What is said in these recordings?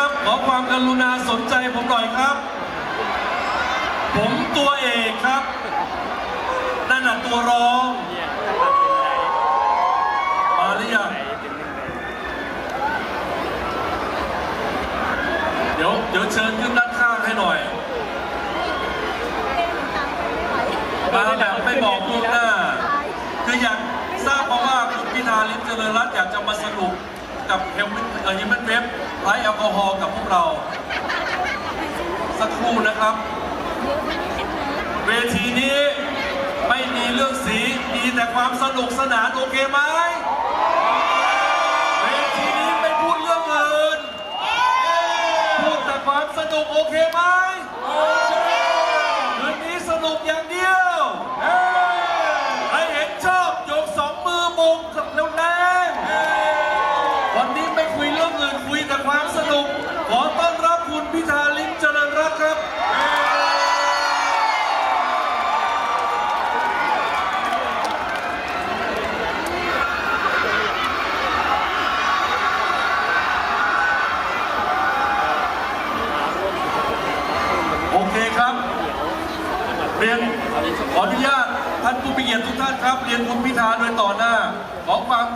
ครับ ขอความกรุณาสนใจผมหน่อยครับ ผมตัวเอกครับ นั่นน่ะตัวรอง มาหรือยังเดี๋ยวเดี๋ยวเชิญขึ้นด้านข้างให้หน่อย มาแบบไม่บอกล่วงหน้า คืออยากทราบมาว่าคุณพิธาลิมเจริญรัตน์อยากจะมาสนุก กับเฮลมิเอ่อฮิมแมนเว็บไร้แอลกอฮอล์กับพวกเรา สักครู่นะครับ เวทีนี้ไม่มีเรื่องสี มีแต่ความสนุกสนาน โอเคไหม เวทีนี้ไม่พูดเรื่องอื่น พูดแต่ความสนุกโอเคไหมคืนนี้สนุกอย่างเดียวใครเห็นชอบยกสองมือมุงกับเร็วแรงวันนี้ไม่คุยเรื่องอื่นคุยแต่ความสนุก ขอต้อนรับคุณพิธาลิ้มเจริญรัตน์ครับ โอเคครับ เรียนขออนุญาตท่านผู้มีเกียรติทุกท่านครับ เรียนคุณพิธาโดยต่อหน้า ขอ ความ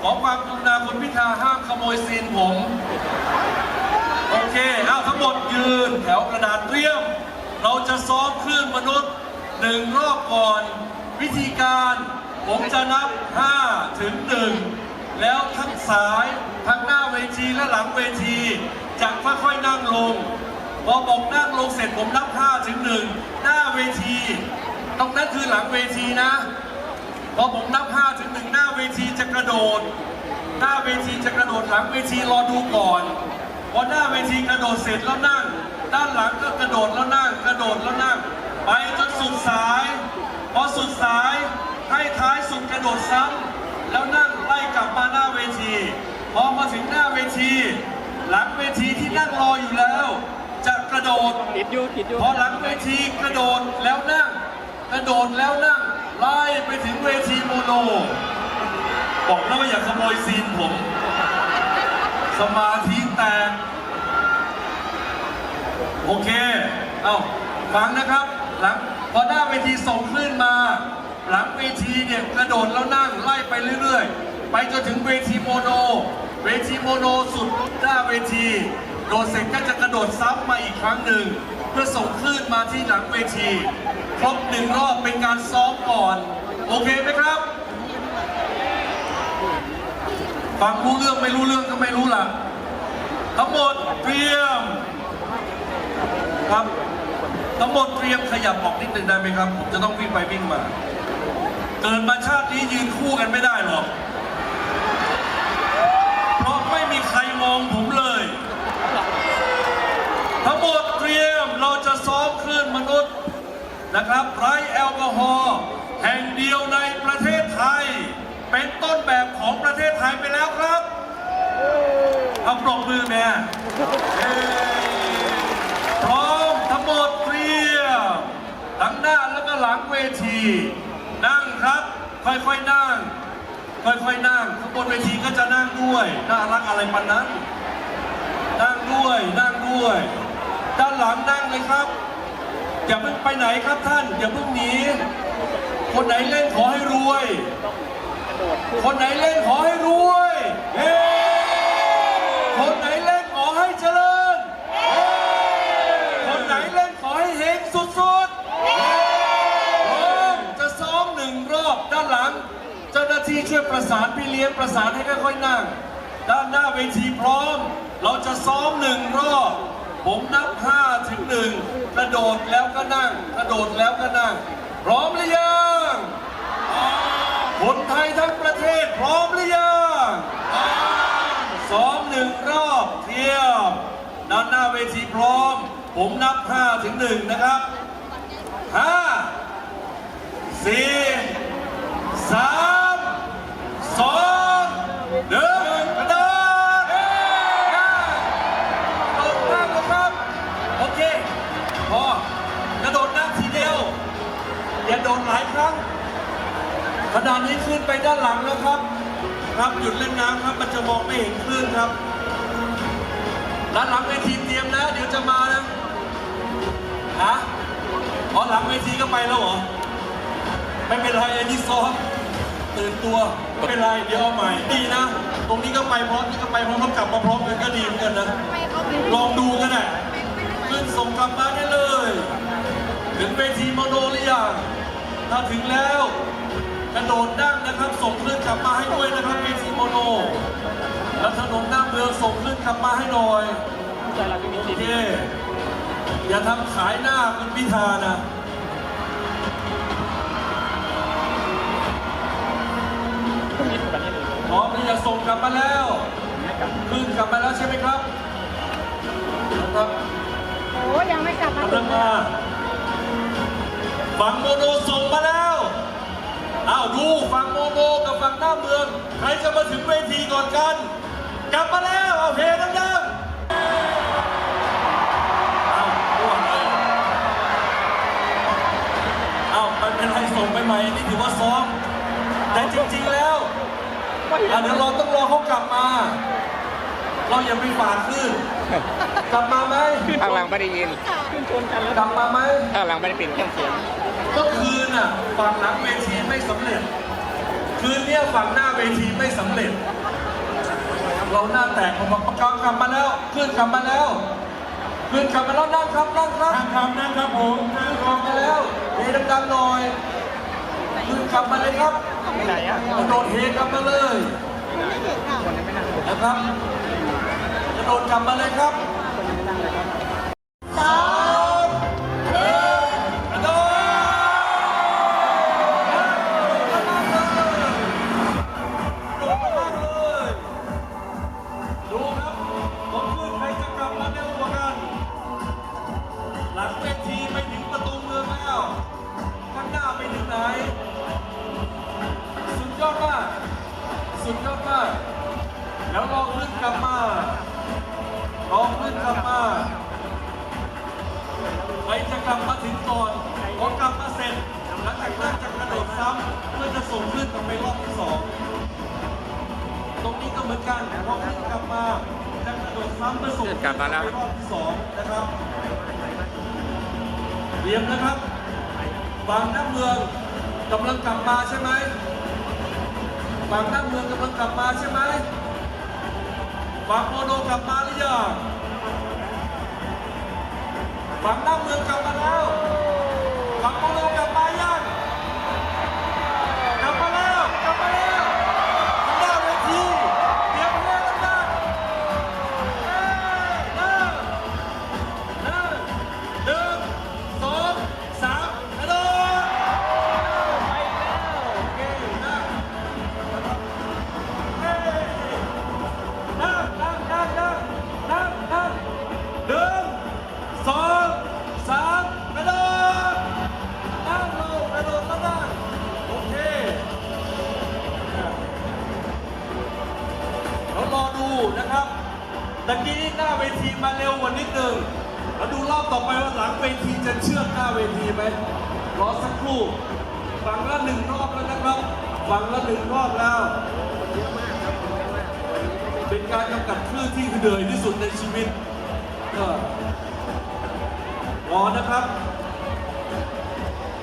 ขอความกรุณาคุณพิธาห้ามขโมยซีนผม โอเคเอาทั้งหมดยืนแถวกระดาษเตรียม เราจะซ้อมคลื่นมนุษย์หนึ่งรอบก่อน วิธีการผมจะนับ 5 ถึง 1 แล้วทั้งสายทั้งหน้าเวทีและหลังเวทีจะค่อยๆนั่งลง พอบอกนั่งลงเสร็จผมนับ 5 ถึง 1 หน้าเวที ตรงนั้นคือหลังเวทีนะ พอผมนับ5ถึง1หน้าเวทีจะกระโดด หน้าเวทีจะกระโดดหลังเวทีรอดูก่อนพอหน้าเวทีกระโดดเสร็จแล้วนั่ง ด้านหลังก็กระโดดแล้วนั่ง กระโดดแล้วนั่ง ไปจนสุดสาย พอสุดสายให้ท้ายสุดกระโดดซ้ำแล้วนั่งไล่กลับมาหน้าเวทีพอมาถึงหน้าเวที หลังเวทีที่นั่งรออยู่แล้ว จะกระโดดติดอยู่ติดอยู่พอหลังเวทีกระโดดแล้วนั่ง กระโดดแล้วนั่ง ไล่ไปถึงเวทีโมโน บอกแล้วว่าอย่าขโมยซีนผม สมาธิแตก โอเค เอาฟังนะครับ หลังพอหน้าเวทีส่งคลื่นมา หลังเวทีเนี่ยกระโดดแล้วนั่งไล่ไปเรื่อยๆ ไปจนถึงเวทีโมโน เวทีโมโนสุดหน้าเวที โดดเสร็จก็จะกระโดดซ้ำมาอีกครั้งหนึ่ง เพื่อส่งคลื่นมาที่หลังเวที ครบหนึ่งรอบเป็นการซ้อมก่อน โอเคไหมครับฟังรู้เรื่องไม่รู้เรื่องก็ไม่รู้ล่ะ ทั้งหมดเตรียมครับทั้งหมดเตรียมขยับออกนิดหนึ่งได้ไหมครับ ผมจะต้องวิ่งไปวิ่งมา เกิดมาชาตินี้ยืนคู่กันไม่ได้หรอก เพราะไม่มีใครมองผมเลย ทั้งหมดเตรียมเราจะซ้อมคลื่นมนุษย์ นะครับไร้แอลกอฮอล์แห่งเดียวในประเทศไทย เป็นต้นแบบของประเทศไทยไปแล้วครับเอาปรบมือแม่ยพร้อมทั้งหมดเตรียมทั้งหน้าแล้วก็หลังเวที นั่งครับ ค่อยๆนั่ง ค่อยๆนั่งข้างบนเวทีก็จะนั่งด้วยน่ารักอะไรปันนั้น นั่งด้วยนั่งด้วย ด้านหลังนั่งเลยครับ อย่าเพิ่งไปไหนครับท่าน อย่าเพิ่งหนี คนไหนเล่นขอให้รวย คนไหนเล่นขอให้รวยเฮ้คนไหนเล่นขอให้เจริญเฮ้คนไหนเล่นขอให้เฮงสุดๆพร้จะซ้อมหนึ่งรอบด้านหลัง เจ้าหน้าที่ช่วยประสานพี่เลี้ยงประสานให้ค่อยๆนั่ง ด้านหน้าเวทีพร้อม เราจะซ้อมหนึ่งรอบ ผมนับห้าึ่งกระโดดแล้วก็นั่ง กระโดดแล้วก็นั่ง พร้อมหรือยังคนไทยทั้งประเทศพร้อมหรือยังซ้อมหนึ่งรอบเทียบด้านหน้าเวทีพร้อม ผมนับ 5 ถึง 1 นะครับ 5 4 ขณะนี้ขึ้นไปด้านหลังแล้วครับ ครับหยุดเล่นน้ำครับมันจะมองไม่เห็นคลื่นครับ ด้านหลังเวทีเตรียมนะเดี๋ยวจะมานะฮะอ๋อหลังเวทีก็ไปแล้วเหรอ ไม่เป็นไรอันนี้ซ้อมตื่นตัวไม่เป็นไรเดี๋ยวเอาใหม่ดีนะ ตรงนี้ก็ไปพร้อมนี่ก็ไปพร้อมกลับมาพร้อมกันก็ดีเหมือนกันนะ ลองดูกันนะขึ้นส่งกลับมาได้เลย ถึงเวทีโมโนหรือยังถ้าถึงแล้ว กระโดดดั้งนะครับ ส่งคลื่นกลับมาให้ด้วยนะครับเวทีโมโนแล้วถนนหน้าเมืองส่งคลื่นกลับมาให้หน่อยโอเคอย่าทำขายหน้าคุณพิธานะพร้อมที่จะส่งกลับมาแล้วขึ้นกลับมาแล้วใช่ไหมครับนะครับโอ้ยังไม่กลับมากำลังมาฝั่งโมโนส่งมาแล้ว อ้าวดูฝั่งโมโนกับฝั่งหน้าเมือง ใครจะมาถึงเวทีก่อนกัน กลับมาแล้วเอาเพลงดังๆเอาอ้วนเลยเอามันเป็นไรส่งไปใหม่นี่ถือว่าซ้อม แต่จริงๆแล้วอะเดี๋ยวเราต้องรอเขากลับมา เราอย่าไปฝาดขึ้นกลับมาไหมข้างหลังไม่ได้ยิน กลับมาไหม ข้างหลังไม่ได้ปิดเครื่องเสียง เมื่อคืนน่ะฝั่งหลังเวทีไม่สำเร็จ คืนเนี้ยฝั่งหน้าเวทีไม่สำเร็จ เราหน้าแตกผมบอกประกากลับมาแล้วขึ้นกลับมาแล้วขึ้นกลับมาแล้วนั่งครับนั่งครับนั่งครับนั่งครับผมนั่งกลับมาแล้วเฮดังๆหน่อยขึ้นกลับมาเลยครับไม่ไหนอะกระโดดเฮกลับมาเลยนะครับกระโดดกลับมาเลยครับ มือนกันพอขึ้นกลับมาจะกระโดดซ้ำเพื่อส่งขึ้นกลับไปรอบที่สองนะครับเตรียมนะครับฝั่งน้ำเมืองกำลังกลับมาใช่ไหมฝั่งหน้าเมืองกำลังกลับมาใช่ไหมฝั่งโมโนกลับมาหรือยังฝั่งหน้าเมืองก นิดหนึ่งแล้วดูรอบต่อไปว่าหลังเวทีจะเชื่อมหน้าเวทีไหมรอสักครู่ฝั่งละหนึ่งรอบแล้วนะครับฝั่งละหนึ่งรอบแล้ว เป็นการกำกับคลื่นที่เหนื่อยที่สุดในชีวิตก็รอนะครับ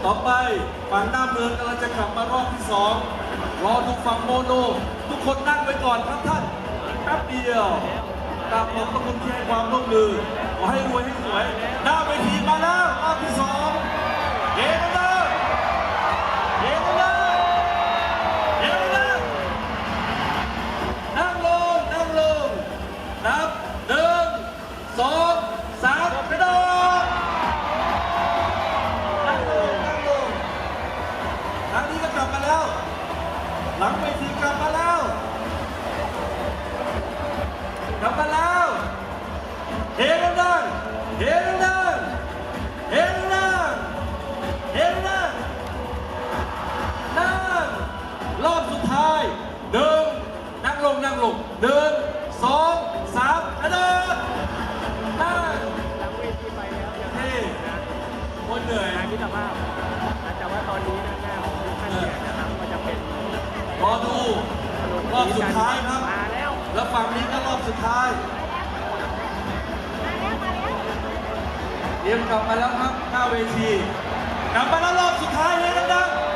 ต่อไปฝั่งหน้าเมืองกำลังจะกลับมารอบที่สองรอดูฝั่งโมโน ทุกคนนั่งไว้ก่อนครับท่านแป๊บเดียว กราบขอบพระคุณที่ให้ความร่วมมือขอให้รวยให้สวยหน้าเวที สุดท้ายครับ แล้วฝั่งนี้ก็รอบสุดท้าย เตรียมกลับมาแล้วครับหน้าเวที กลับมาแล้วรอบสุดท้ายเลยดังๆ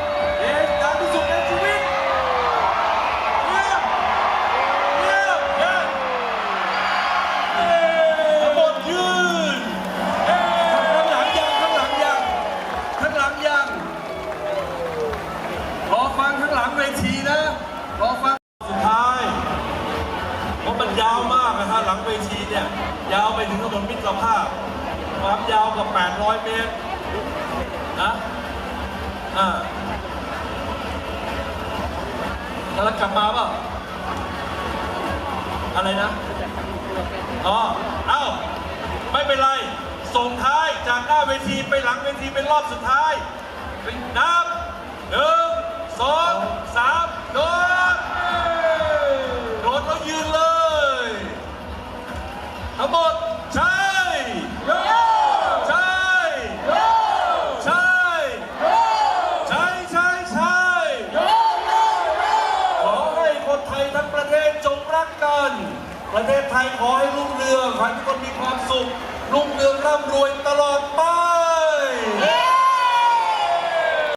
แล้วกลับมาเปล่าอะไรนะอ๋อเอ้าไม่เป็นไร ส่งท้ายจากหน้าเวทีไปหลังเวทีเป็นรอบสุดท้ายนับหนึ่งสองสามโดดโดดแล้วยืนเลยทั้งหมด ประเทศไทยขอให้รุ่งเรืองขอให้ทุกคนมีความสุขรุ่งเรืองร่ำรวยตลอดไป